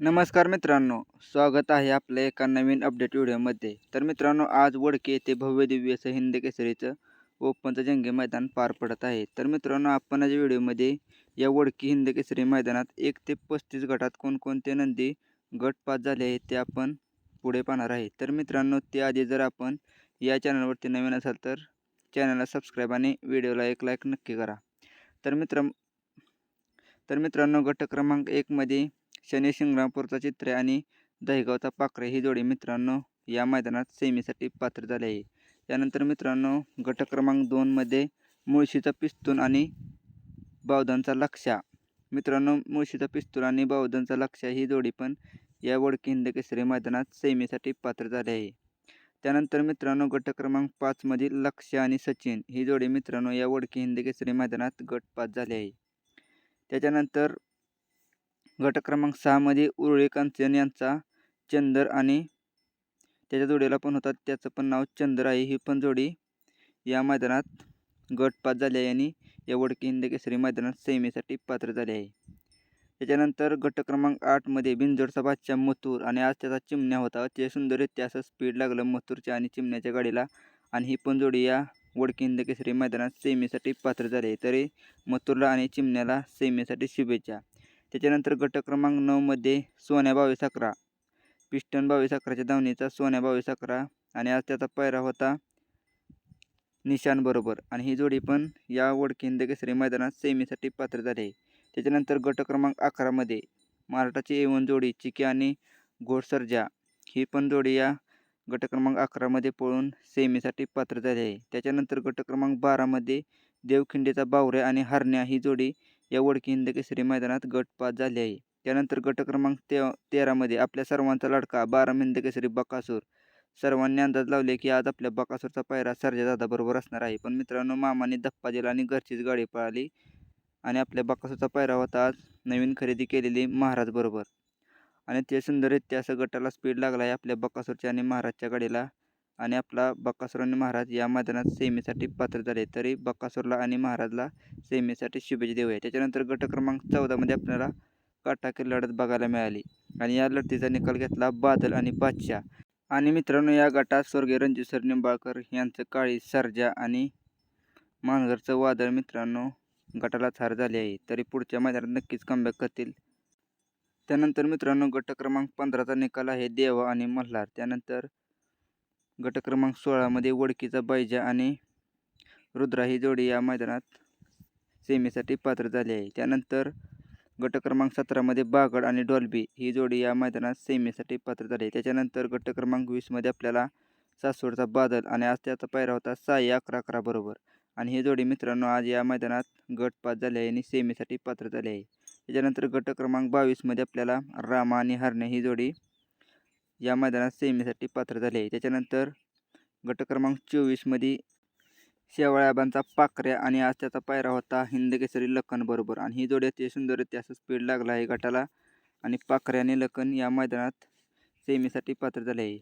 नमस्कार मित्रांनो स्वागत आहे आपल्या एका नवीन अपडेट व्हिडिओमध्ये. तर मित्रांनो आज वडके येथे भव्य दिव्य असं हिंद केसरीचं ओपनचं जंगी मैदान पार पडत आहे. तर मित्रांनो आपण आज व्हिडिओमध्ये या वडकी हिंद केसरी मैदानात एक ते पस्तीस गटात कोणकोणते नंदी गट पास झाले आहेत ते आपण पुढे पाहणार आहे. तर मित्रांनो त्याआधी जर आपण या चॅनलवरती नवीन असाल तर चॅनलला सबस्क्राईब आणि व्हिडिओला एक लाईक नक्की करा. तर मित्र तर मित्रांनो गट क्रमांक एकमध्ये शनी शिंगणापूरचा चित्रे आणि दहिगावचा पाखरे ही जोडी मित्रांनो या मैदानात सेमीसाठी पात्र झाले आहे. त्यानंतर मित्रांनो गट क्रमांक दोनमध्ये मुळशीचा पिस्तून आणि बावधनचा लक्षा मित्रांनो मुळशीचा पिस्तूल आणि बावधनचा लक्षा ही जोडी पण या वडकी हिंद केसरी मैदानात सेमीसाठी पात्र झाले आहे. त्यानंतर मित्रांनो गट क्रमांक पाचमधील लक्ष आणि सचिन ही जोडी मित्रांनो या वडकी हिंद केसरी मैदानात गट पाच झाले आहे. त्याच्यानंतर गट क्रमांक सहामध्ये उरळी कांचन यांचा चंदर आणि त्याच्या जोडीला पण होता. त्याचं पण नाव चंदर आहे. ही पण जोडी या मैदानात गट पास झाली आहे आणि या वडकी हिंद केसरी मैदानात सेमीसाठी पात्र झाले आहे. त्याच्यानंतर गट क्रमांक आठमध्ये बिंजोडचा बादशाह मथूर आणि आज त्याचा चिमण्या होता. ते सुंदररित्या असं स्पीड लागलं मथूरच्या आणि चिमण्याच्या गाडीला आणि ही पण जोडी या वडकी हिंद केसरी मैदानात सेमीसाठी पात्र झाले तरी मथुरला आणि चिमण्याला सेमीसाठी शुभेच्छा. त्याच्यानंतर गट क्रमांक नऊमध्ये सोन्या बावीस अकरा. पिस्टन बावीस अकराच्या धावणीचा सोन्या बावीस अकरा. आणि आज त्याचा पैरा होता निशानबरोबर आणि ही जोडी पण या वडखिंद केसरी मैदानात सेमीसाठी पात्र झाली. आहे त्याच्यानंतर गट क्रमांक अकरामध्ये महाराष्ट्राची एवन जोडी चिकी आणि घोडसर्जा ही पण जोडी या गट क्रमांक अकरामध्ये पळून सेमीसाठी पात्र झाली. आहे त्याच्यानंतर गट क्रमांक बारामध्ये देवखिंडीचा बावऱ्या आणि हरण्या ही जोडी या ओळखीने हिंद केसरी मैदानात गट पास झाले आहे. त्यानंतर गट क्रमांक ते तेरामध्ये आपल्या सर्वांचा लढका बारा हिंद केसरी बकासूर. सर्वांनी अंदाज लावले की आज आपल्या बकासूरचा पायरा सरजा दादाबरोबर असणार आहे. पण मित्रांनो मामाने धप्पा दिला आणि घरचीच गाडी पळाली आणि आपल्या बकासूरचा पायरा होता आज नवीन खरेदी केलेली महाराज बरोबर. आणि ते सुंदररित्या असं गटाला स्पीड लागला आहे आपल्या बकासूरच्या आणि महाराजच्या गाडीला. आणि आपला बक्कासूर आणि महाराज या मैदानात सेमीसाठी पात्र झाले. तरी बक्कासूरला आणि महाराजला सेमीसाठी शुभेच्छा देऊया. त्याच्यानंतर गट क्रमांक चौदामध्ये आपल्याला काटाकी लढत बघायला मिळाली. आणि या लढतीचा निकाल घेतला बादल आणि बादशाह. आणि मित्रांनो या गटात स्वर्गीय रणजित निंबाळकर यांचं काळी सर्जा आणि मानगरचं वादळ मित्रांनो गटाला थार झाले आहे. तरी पुढच्या मैदानात नक्कीच कमबॅक करतील. त्यानंतर मित्रांनो गट क्रमांक पंधराचा निकाल आहे देवा आणि मल्हार. त्यानंतर गट क्रमांक सोळामध्ये वडकीचा बैजा आणि रुद्रा ही जोडी या मैदानात सेमीसाठी पात्र झाली आहे. त्यानंतर गट क्रमांक सतरामध्ये बागड आणि डॉल्बी ही जोडी या मैदानात सेमीसाठी पात्र झाली आहे. त्याच्यानंतर गट क्रमांक वीसमध्ये आपल्याला सासवडचा बादल आणि आज त्याचा पायरा होता साई अकरा अकरा बरोबर. आणि ही जोडी मित्रांनो आज या मैदानात गट पाच झाले आहे आणि सेमीसाठी पात्र झाले आहे. त्याच्यानंतर गट क्रमांक बावीसमध्ये आपल्याला रामा आणि हरणे ही जोडी या मैदानात सेमीसाठी पात्र झाले. आहे त्याच्यानंतर गट क्रमांक चोवीसमध्ये शेवाळ्याबांचा पाकऱ्या आणि आज त्याचा पायरा होता हिंदकेसरी लखनबरोबर आणि ही जोडी अतिशय सुंदर असं स्पीड लागला आहे गटाला. आणि पाखरे आणि लखन या मैदानात सेमीसाठी पात्र झाले आहे.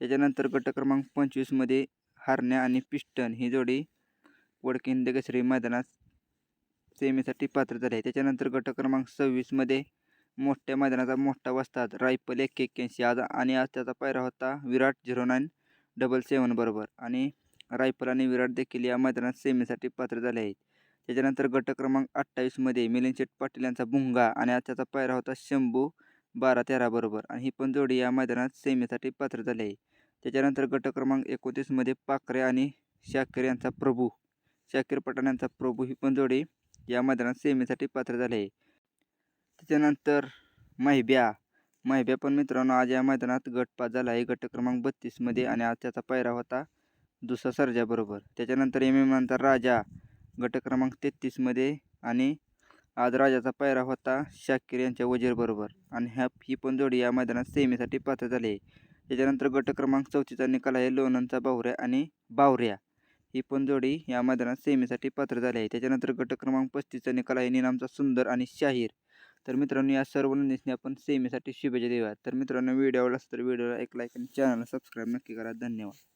त्याच्यानंतर गट क्रमांक पंचवीसमध्ये हारण्या आणि पिस्टन ही जोडी वडके हिंदकेसरी मैदानात सेमीसाठी पात्र झाले आहे. त्याच्यानंतर गट क्रमांक सव्वीसमध्ये मोठ्या मैदानाचा मोठा वस्ताद रायफल एक एक्क्याऐंशी आज आणि आज त्याचा पायरा होता Virat zero nine double seven बरोबर. आणि रायफल आणि विराट देखील या मैदानात सेमीसाठी पात्र झाले आहेत. त्याच्यानंतर गट क्रमांक अठ्ठावीसमध्ये मिलिंद शेठ पाटील यांचा भुंगा आणि आज त्याचा पायरा होता शंभू बारा तेरा बरोबर. आणि ही पण जोडी या मैदानात सेमीसाठी पात्र झाले आहे. त्याच्यानंतर गट क्रमांक एकोणतीसमध्ये पाखरे आणि शाकीर यांचा प्रभू शाकीर पठाण यांचा प्रभू ही पण जोडी या मैदानात सेमीसाठी पात्र झाले आहे. त्याच्यानंतर महिब्या. महिब्या पण मित्रांनो आज या मैदानात गटपात झाला. आहे गट क्रमांक बत्तीसमध्ये आणि आज त्याचा पायरा होता दुसरा सर्जाबरोबर त्याच्यानंतर एम एम नंतर राजा गट क्रमांक तेहतीसमध्ये आणि आज राजाचा पायरा होता शाकीर यांच्या वजीरबरोबर आणि ह्या ही पण जोडी या मैदानात सेमीसाठी पात्र झाली आहे. त्याच्यानंतर गट क्रमांक चौथीचा निकाल आहे लोणंदचा बावऱ्या आणि बावऱ्या. ही पण जोडी या मैदानात सेमीसाठी पात्र झाली आहे. त्याच्यानंतर गट क्रमांक पस्तीसचा निकाल आहे निनामचा सुंदर आणि शाहीर. तर मित्रांनो या सर्व नंदीसने आपण सेमीसाठी शुभेच्छा देऊया तर मित्रांनो व्हिडिओ आवडला तर व्हिडिओला एक लाईक आणि चॅनलला सबस्क्राईब नक्की करा. धन्यवाद.